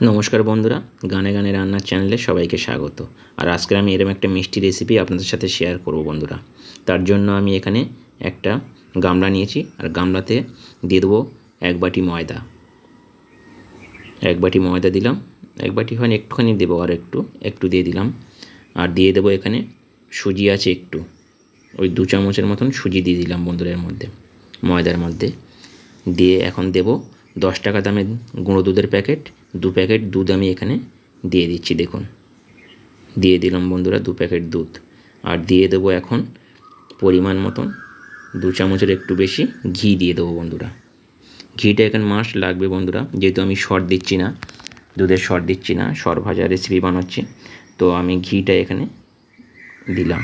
নমস্কার বন্ধুরা, গানে গানে রান্নার চ্যানেলে সবাইকে স্বাগত। আর আজকে আমি এরকম একটা মিষ্টি রেসিপি আপনাদের সাথে শেয়ার করব বন্ধুরা। তার জন্য আমি এখানে একটা গামলা নিয়েছি, আর গামলাতে দিয়ে দেবো এক বাটি ময়দা। এক বাটি ময়দা দিলাম, এক বাটি হয় একটুখানি দেবো আর একটু একটু দিয়ে দিলাম। আর দিয়ে দেবো এখানে সুজি আছে একটু। ওই দু চামচের মতন সুজি দিয়ে দিলাম বন্ধুরা এর মধ্যে, ময়দার মধ্যে। দিয়ে এখন দেবো দশ টাকা দামের গুঁড়ো দুধের প্যাকেট, দু প্যাকেট দুধ আমি এখানে দিয়ে দিচ্ছি, দেখুন। দিয়ে দিলাম বন্ধুরা দু প্যাকেট দুধ। আর দিয়ে দেবো এখন পরিমাণ মতন দু চামচের একটু বেশি ঘি দিয়ে দেবো বন্ধুরা। ঘিটা এখানে মাস লাগবে বন্ধুরা, যেহেতু আমি শর্ট দিচ্ছি না, দুধের শর্ট দিচ্ছি না সর ভাজা রেসিপি বানাচ্ছি, তো আমি ঘিটা এখানে দিলাম।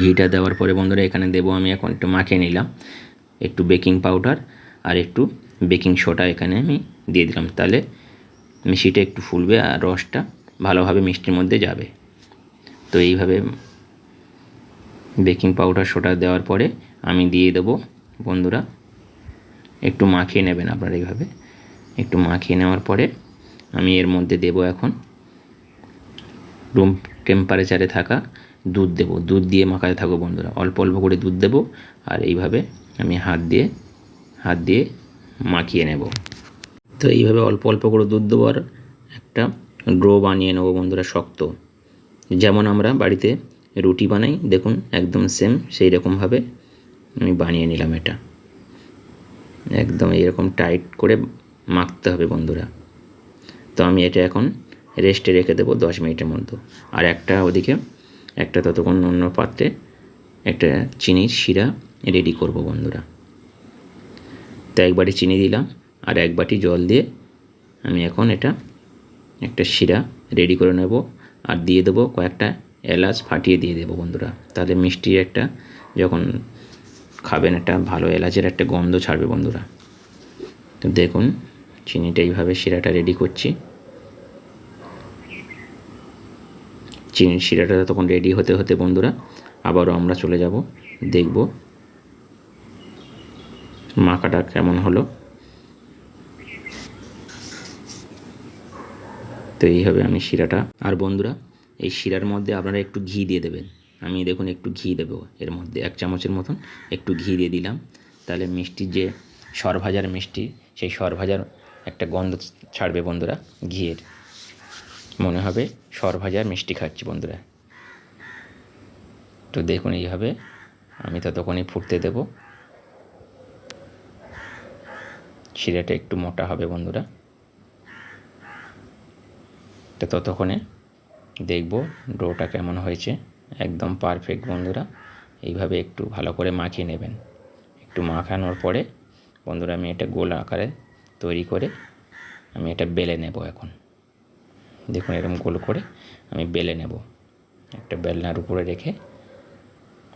ঘিটা দেওয়ার পরে বন্ধুরা এখানে দেবো আমি এখন একটু মাখিয়ে নিলাম, একটু বেকিং পাউডার আর একটু বেকিং সোডা এখানে আমি দিয়ে দিলাম। তাহলে মিষ্টিটা একটু ফুলবে আর রসটা ভালোভাবে মিষ্টির মধ্যে যাবে। তো এইভাবে বেকিং পাউডার, সোডা দেওয়ার পরে আমি দিয়ে দেবো। বন্ধুরা, একটু মাখিয়ে নেবেন আপনারা এইভাবে। একটু মাখিয়ে নেওয়ার পরে আমি এর মধ্যে দেব এখন রুম টেম্পারেচারে থাকা দুধ দেবো। দুধ দিয়ে মাখাতে থাকব বন্ধুরা। অল্প অল্প করে দুধ দেবো। আর এইভাবে আমি হাত দিয়ে হাত দিয়ে মাখিয়ে নেব। তো এইভাবে অল্প অল্প করে দুধ দেবো আর একটা ড্রো বানিয়ে নেব বন্ধুরা, শক্ত। যেমন আমরা বাড়িতে রুটি বানাই, দেখুন একদম সেম সেই রকমভাবে আমি বানিয়ে নিলাম এটা। একদম এরকম টাইট করে মাখতে হবে বন্ধুরা। তো আমি এটা এখন রেস্টে রেখে দেবো দশ মিনিটের মধ্যে। আর একটা ওদিকে, একটা ততক্ষণ অন্য পাত্রে একটা চিনির শিরা রেডি করব বন্ধুরা। তো এক বাটি চিনি দিলাম আর এক বাটি জল দিয়ে আমি এখন এটা একটা শিরা রেডি করে নেব আর দিয়ে দেবো কয়েকটা এলাচ ফাটিয়ে দিয়ে দেবো বন্ধুরা। তাহলে মিষ্টি একটা যখন খাবেন একটা ভালো এলাচের একটা গন্ধ ছাড়বে বন্ধুরা। তো দেখুন চিনিটা এইভাবে শিরাটা রেডি করছি। চিনির শিরাটা তখন রেডি হতে হতে বন্ধুরা আবারও আমরা চলে যাব, দেখব মাখাটা কেমন হলো? তো এইভাবে আমি শিরাটা। আর বন্ধুরা, এই শিরার মধ্যে আপনারা একটু ঘি দিয়ে দেবেন। আমি দেখুন একটু ঘি দেবো এর মধ্যে, এক চামচের মতন একটু ঘি দিয়ে দিলাম। তাহলে মিষ্টির যে সরভাজার মিষ্টি, সেই সরভাজার একটা গন্ধ ছাড়বে বন্ধুরা, ঘিয়ের। মনে হবে সরভাজার মিষ্টি খাচ্ছি বন্ধুরা। তো দেখুন এইভাবে আমি ততক্ষণই ফুটতে দেব। শিরাটা একটু মোটা হবে বন্ধুরা। তো ততক্ষণে দেখব ডোটা কেমন হয়েছে। একদম পারফেক্ট বন্ধুরা। এইভাবে একটু ভালো করে মাখিয়ে নেবেন। একটু মাখানোর পরে বন্ধুরা আমি এটা গোল আকারে তৈরি করে আমি এটা বেলে নেব এখন। দেখুন এরকম গোল করে আমি বেলে নেব। একটা বেলনার উপরে রেখে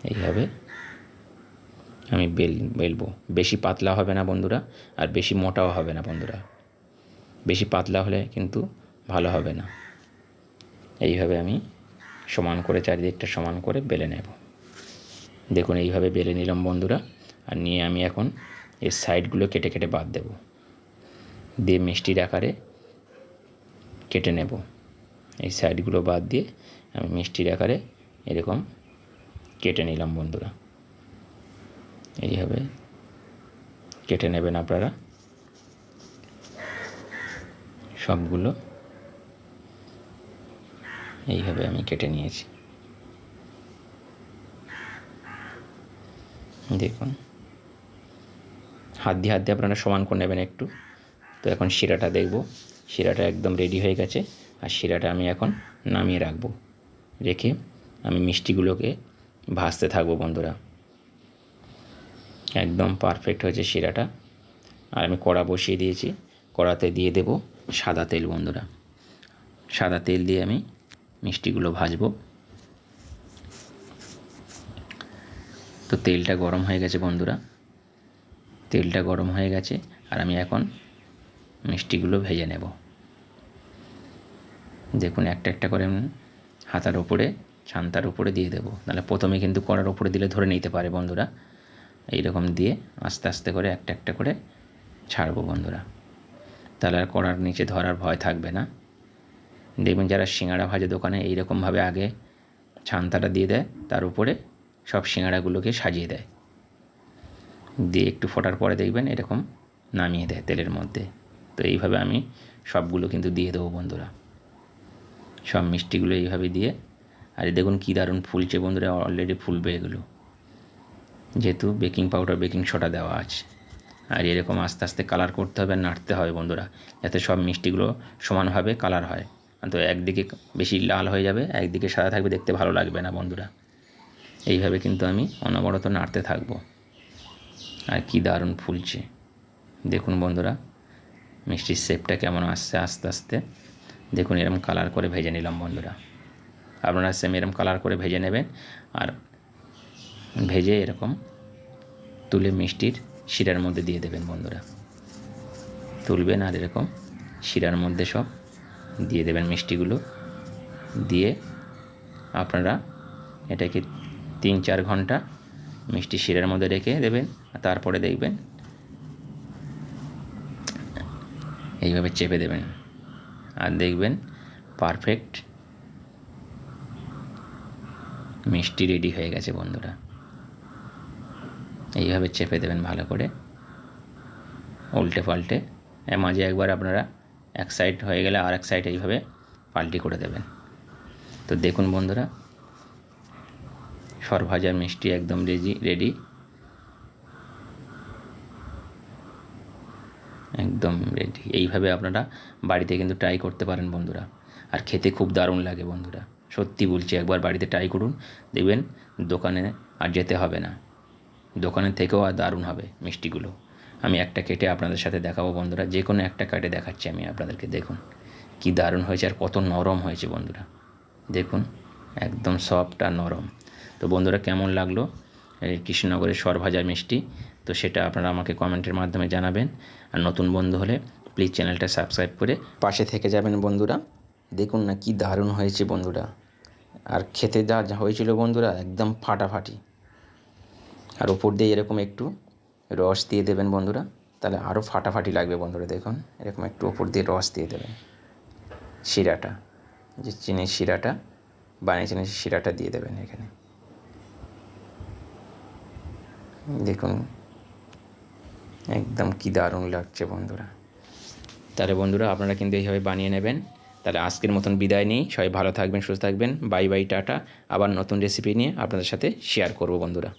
এইভাবে আমি বেল, বেলবো। বেশি পাতলা হবে না বন্ধুরা, আর বেশি মোটাও হবে না বন্ধুরা। বেশি পাতলা হলে কিন্তু ভালো হবে না। এইভাবে আমি সমান করে, চারিদিকটা সমান করে বেলে নেব। দেখুন, এইভাবে বেলে নিলাম বন্ধুরা, আর নিয়ে আমি এখন এর সাইডগুলো কেটে কেটে বাদ দেব। দিয়ে মিষ্টির আকারে কেটে নেব। এই সাইডগুলো বাদ দিয়ে আমি মিষ্টির আকারে এরকম কেটে নিলাম বন্ধুরা। এইভাবে কেটে নেবেন আপনারা। সবগুলো এইভাবে আমি কেটে নিয়েছি। দেখুন, হাত দিয়ে হাত দিয়ে আপনারা সমান করে নেবেন একটু। তো এখন শিরাটা দেখব, শিরাটা একদম রেডি হয়ে গেছে আর শিরাটা আমি এখন নামিয়ে রাখব। রেখে আমি মিষ্টিগুলোকে ভাজতে থাকব বন্ধুরা। একদম পারফেক্ট হয়েছে শিরাটা। আর আমি কড়া বসিয়ে দিয়েছি। কড়াতে দিয়ে দেব সাদা তেল বন্ধুরা। সাদা তেল দিয়ে আমি মিষ্টিগুলো ভাজবো। তো তেলটা গরম হয়ে গেছে বন্ধুরা। তেলটা গরম হয়ে গেছে আর আমি এখন মিষ্টিগুলো ভেজে নেব। দেখুন একটা একটা করে হাতার ওপরে, ছান্তার উপরে দিয়ে দেবো। তাহলে প্রথমে কিন্তু কড়ার ওপরে দিলে ধরে নিতে পারে বন্ধুরা। এইরকম দিয়ে আস্তে আস্তে করে একটা একটা করে ছাড়বো বন্ধুরা। তাহলে আর কড়ার নিচে ধরার ভয় থাকবে না। দেখবেন যারা সিঙ্গাড়া ভাজে দোকানে এইরকমভাবে আগে ছান্তাটা দিয়ে দেয়, তার উপরে সব সিঙ্গাড়াগুলোকে সাজিয়ে দেয়। দিয়ে একটু ফোটার পরে দেখবেন এরকম নামিয়ে দেয় তেলের মধ্যে। তো এইভাবে আমি সবগুলো কিন্তু দিয়ে দেবো বন্ধুরা। সব মিষ্টিগুলো এইভাবে দিয়ে, আর দেখুন কী দারুণ ফুলছে বন্ধুরা অলরেডি ফুলবে এগুলো। যেহেতু বেকিং পাউডার বেকিং সোডা দেওয়া আছে। আর এরকম আস্তে আস্তে কালার করতে হবে, নাড়তে হবে বন্ধুরা, যাতে সব মিষ্টিগুলো সমানভাবে কালার হয়। তো একদিকে বেশি লাল হয়ে যাবে, একদিকে সাদা থাকবে, দেখতে ভালো লাগবে না বন্ধুরা। এইভাবে কিন্তু আমি অনবরত নাড়তে থাকব। আর কি দারুণ ফুলছে। দেখুন বন্ধুরা, মিষ্টির শেপটা কেমন আসছে আস্তে আস্তে। দেখুন এরম কালার করে ভেজে নিলাম বন্ধুরা। আপনারা সেম এরম কালার করে ভেজে নেবেন। আর ভেজে এরকম তুলে মিষ্টির শিরার মধ্যে দিয়ে দেবেন বন্ধুরা। তুলবেন আর এরকম শিরার মধ্যে সব দিয়ে দেবেন মিষ্টিগুলো। দিয়ে আপনারা এটাকে তিন চার ঘণ্টা মিষ্টি শিরার মধ্যে রেখে দেবেন তারপরে দেখবেন এইভাবে চেপে দেবেন। আর দেখবেন পারফেক্ট মিষ্টি রেডি হয়ে গেছে বন্ধুরা। এইভাবে চেপে দেবেন ভালো করে। উল্টে পাল্টে মাঝে একবার আপনারা এক সাইড হয়ে গেলে আর এক সাইড এইভাবে পাল্টি করে দেবেন। তো দেখুন বন্ধুরা সরভাজা মিষ্টি একদম রেডি রেডি একদম রেডি এইভাবে আপনারা বাড়িতে কিন্তু ট্রাই করতে পারেন বন্ধুরা। আর খেতে খুব দারুণ লাগে বন্ধুরা। সত্যি বলছি, একবার বাড়িতে ট্রাই করুন। দেখবেন দোকানে আর যেতে হবে না। দোকানের থেকেও আর দারুণ হবে মিষ্টিগুলো। আমি একটা কেটে আপনাদের সাথে দেখাবো বন্ধুরা। যে কোনো একটা কাটে দেখাচ্ছি আমি আপনাদেরকে, দেখুন। কি দারুণ হয়েছে আর কত নরম হয়েছে বন্ধুরা। দেখুন, একদম সফট আর নরম। তো বন্ধুরা, কেমন লাগল? এই কৃষ্ণনগরের সরভাজা মিষ্টি। তো সেটা আপনারা আমাকে কমেন্টের মাধ্যমে জানাবেন। আর নতুন বন্ধু হলে প্লিজ চ্যানেলটা সাবস্ক্রাইব করে পাশে থেকে যাবেন বন্ধুরা। দেখুন না কি দারুণ হয়েছে বন্ধুরা। আর খেতে যা হয়েছিল বন্ধুরা, একদম ফাটাফাটি। আর ওপর দিয়ে এরকম একটু রস দিয়ে দেবেন বন্ধুরা। তাহলে আরও ফাটাফাটি লাগবে বন্ধুরা, দেখুন। এরকম একটু ওপর দিয়ে রস দিয়ে দেবেন। শিরাটা যে চিনির শিরাটা বানিয়েছেন সেই শিরাটা দিয়ে দেবেন এখানে। দেখুন, একদম কি দারুণ লাগছে বন্ধুরা। তাহলে বন্ধুরা, আপনারা কিন্তু এইভাবে বানিয়ে নেবেন। তাহলে আজকের মতন বিদায় নিই। সবাই ভালো থাকবেন, সুস্থ থাকবেন। Bye bye, tata. আবার নতুন রেসিপি নিয়ে আপনাদের সাথে শেয়ার করব বন্ধুরা।